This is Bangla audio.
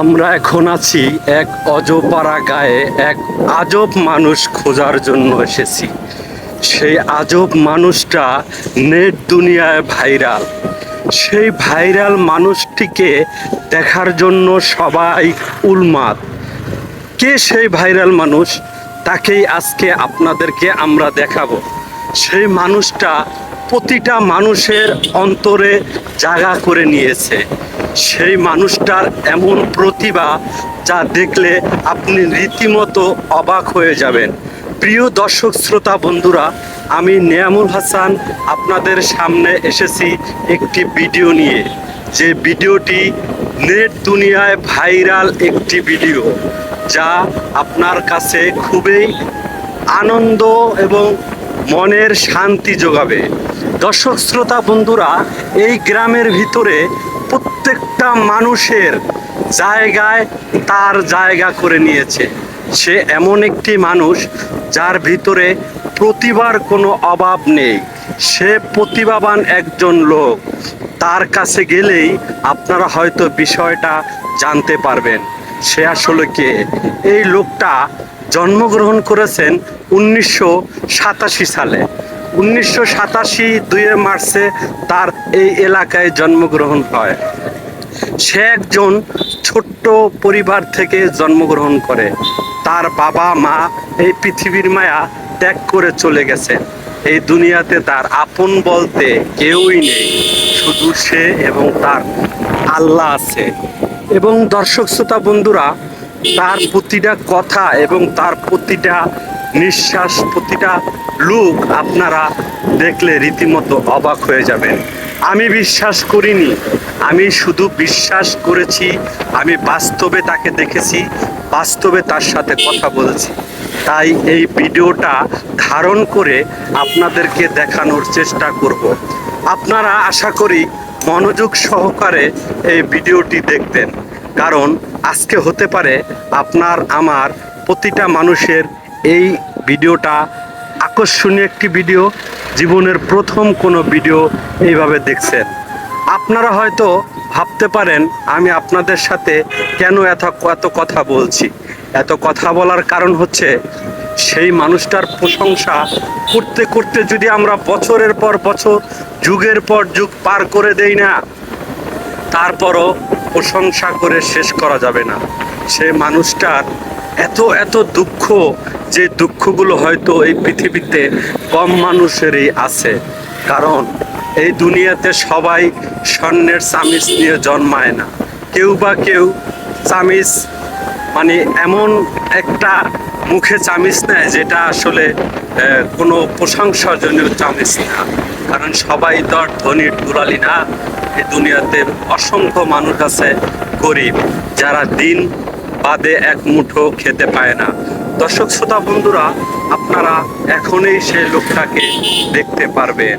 আমরা এখন আছি এক অজপাড়া গায়ে এক আজব মানুষ খোঁজার জন্য এসেছি। সেই আজব মানুষটা নেট দুনিয়ায় ভাইরাল। সেই ভাইরাল মানুষটিকে দেখার জন্য সবাই উন্মাদ কে সেই ভাইরাল মানুষ? তাকেই আজকে আপনাদেরকে আমরা দেখাবো। সেই মানুষটা প্রতিটা মানুষের অন্তরে জায়গা করে নিয়েছে। সেই মানুষটার এমন প্রতিভা যা দেখলে আপনি রীতিমতো অবাক হয়ে যাবেন। প্রিয় দর্শক, শ্রোতা, বন্ধুরা, আমি নিয়ামুল হাসান আপনাদের সামনে এসেছি একটি ভিডিও নিয়ে। যে ভিডিওটি নেট দুনিয়ায় ভাইরাল একটি ভিডিও, যা আপনার কাছে খুবই আনন্দ এবং মনের শান্তি যোগাবে। দর্শক, শ্রোতা, বন্ধুরা, এই গ্রামের ভিতরে প্রত্যেকটা মানুষের জায়গায় তার জায়গা করে নিয়েছে। সে এমন একটি মানুষ যার ভিতরে প্রতিভার কোনো অভাব নেই। সে প্রতিভাবান একজন লোক। তার কাছে গেলেই আপনারা হয়তো বিষয়টা জানতে পারবেন। সে আসলে কে? এই লোকটা জন্মগ্রহণ করেছেন উনিশশো সাতাশি সালে। উনিশশো সাতাশি দুইয়ে মার্চে তার এই এলাকায় জন্মগ্রহণ হয়। সে একজন ছোট্ট পরিবার থেকে জন্মগ্রহণ করে। তার বাবা, মা এই পৃথিবীর মায়া ত্যাগ করে চলে গেছে। এই দুনিয়াতে তার আপন বলতে কেউই নেই। শুধু সে এবং তার আল্লাহ আছে। এবং দর্শক, শ্রোতা, বন্ধুরা, তার প্রতিটা কথা এবং তার প্রতিটা নিঃশ্বাস প্রতিটা লুক আপনারা দেখলে রীতিমতো অবাক হয়ে যাবেন। আমি বিশ্বাস করিনি, আমি শুধু বিশ্বাস করেছি, আমি বাস্তবে তাকে দেখেছি, বাস্তবে তার সাথে কথা বলেছি। তাই এই ভিডিওটা ধারণ করে আপনাদেরকে দেখানোর চেষ্টা করব। আপনারা আশা করি মনোযোগ সহকারে এই ভিডিওটি দেখবেন। কারণ আজকে হতে পারে আপনার, আমার প্রতিটা মানুষের এই ভিডিওটা আকর্ষণীয় একটি ভিডিও, জীবনের প্রথম কোনো ভিডিও এইভাবে দেখছেন। আপনারা হয়তো ভাবতে পারেন, আমি আপনাদের সাথে কেন এত এত কথা বলছি? এত কথা বলার কারণ হচ্ছে, সেই মানুষটার প্রশংসা করতে করতে যদি আমরা বছরের পর বছর, যুগের পর যুগ পার করে দেই না, তারপরও প্রশংসা করে শেষ করা যাবে না। সে মানুষটার এত এত দুঃখ যে দুঃখগুলো হয়তো এই পৃথিবীতে কম মানুষেরই আছে, কারণ এই দুনিয়াতে সবাই স্বর্ণের চামিচ নিয়ে জন্মায় না। কেউ বা কেউ চামিচ মানে এমন একটা মুখে চামিচ নেয় যেটা আসলে কোনো প্রশংসাজনীয় চামিচ না। কারণ সবাই তো আর ধনির দুলালি না। এই দুনিয়াতে অসংখ্য মানুষ আছে গরিব, যারা দিন বাদে এক মুঠো খেতে পায় না। দর্শক, শ্রোতা, বন্ধুরা, আপনারা এখনই সেই লোকটাকে দেখতে পারবেন।